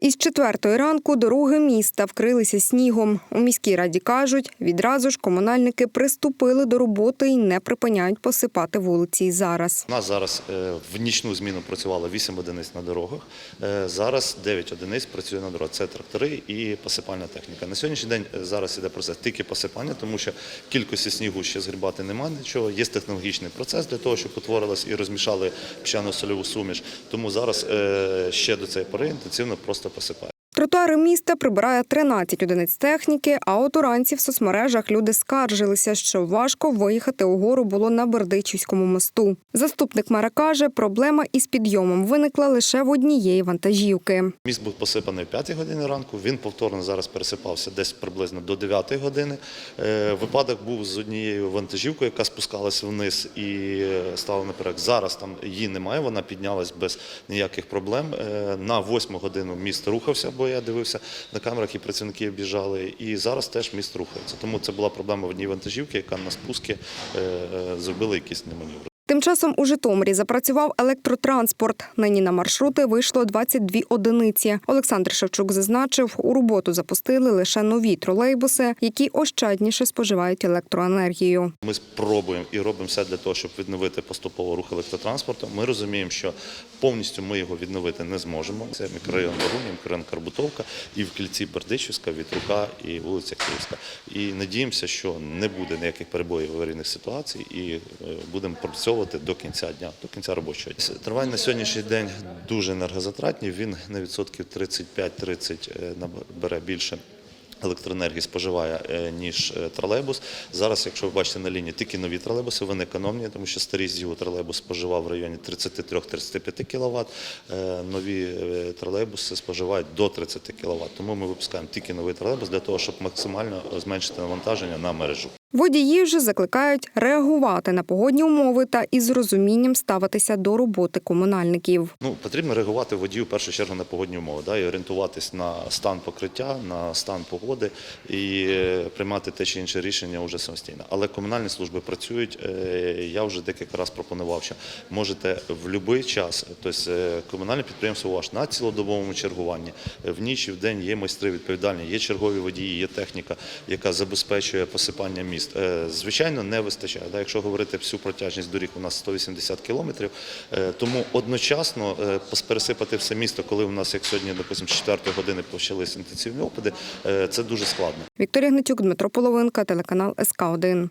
Із четвертої ранку дороги міста вкрилися снігом. У міській раді кажуть, відразу ж комунальники приступили до роботи і не припиняють посипати вулиці й зараз. У нас зараз е, в нічну зміну працювало 8 одиниць на дорогах. Е, Зараз 9 одиниць працює на дорогах. Це трактори і посипальна техніка. На сьогоднішній день е, зараз іде процес тільки посипання, тому що кількості снігу ще згрібати немає нічого. Є технологічний процес для того, щоб утворилась і розмішали піщано-сольову суміш. Тому зараз ще до цієї пори інтенсивно просто посипає. Тротуари міста прибирає 13 одиниць техніки, а от уранці в соцмережах люди скаржилися, що важко виїхати угору було на Бердичівському мосту. Заступник мера каже, проблема із підйомом виникла лише в однієї вантажівки. Міст був посипаний в 5 годині ранку. Він повторно зараз пересипався десь приблизно до 9 години. Е, Випадок був з однією вантажівкою, яка спускалася вниз і е, стала наперед. Зараз там її немає. Вона піднялась без ніяких проблем. Е, На 8 годину міст рухався, бо я дивився на камерах, і працівники об'їжджали. І зараз теж міст рухається. Тому це була проблема в одній вантажівці, яка на спуски е, е, зробила якісь неманіври. Тим часом у Житомирі запрацював електротранспорт. Нині на маршрути вийшло 22 одиниці. Олександр Шевчук зазначив, у роботу запустили лише нові тролейбуси, які ощадніше споживають електроенергію. Ми спробуємо і робимо все для того, щоб відновити поступово рух електротранспорту. Ми розуміємо, що повністю ми його відновити не зможемо. Це мікрорайон Боруні, мікрорайон Карбутовка і в кільці Бердичівська, Вітрука і вулиця Київська. І надіємося, що не буде ніяких перебоїв аварійних ситуацій, і е, будемо працьовувати до кінця дня, до кінця робочого дня. Тривання на сьогоднішній день дуже енергозатратний. Він на відсотків 35-30 е, набере більше. Електроенергії споживає е, ніж е, тролейбус. Зараз, якщо ви бачите на лінії, тільки нові тролейбуси, вони економні, тому що старий зігу тролейбус споживав в районі 33-35 кВт. Нові тролейбуси споживають до 30 кВт. Тому ми випускаємо тільки новий тролейбус для того, щоб максимально зменшити навантаження на мережу. Водії ж закликають реагувати на погодні умови та із розумінням ставитися до роботи комунальників. Ну, потрібно реагувати водію в першу чергу на погодні умови, да, і орієнтуватись на стан покриття, на стан погоди і е, приймати те чи інше рішення вже самостійно. Але комунальні служби працюють. е, Я вже декілька разів пропонував, що можете в будь-який час, тобто е, комунальне підприємство ваш на цілодобовому чергуванні, в ніч і в день є майстри відповідальні, є чергові водії, є техніка, яка забезпечує посипання міст. Е, Звичайно, не вистачає. Якщо говорити всю протяжність доріг, у нас 180 кілометрів, е, тому одночасно е, пересипати все місто, коли у нас, як сьогодні, допустимо, з 4 години почалися інтенсивні опади, це дуже складно. Вікторія Гнатюк, Дмитро Половинка, телеканал СК 1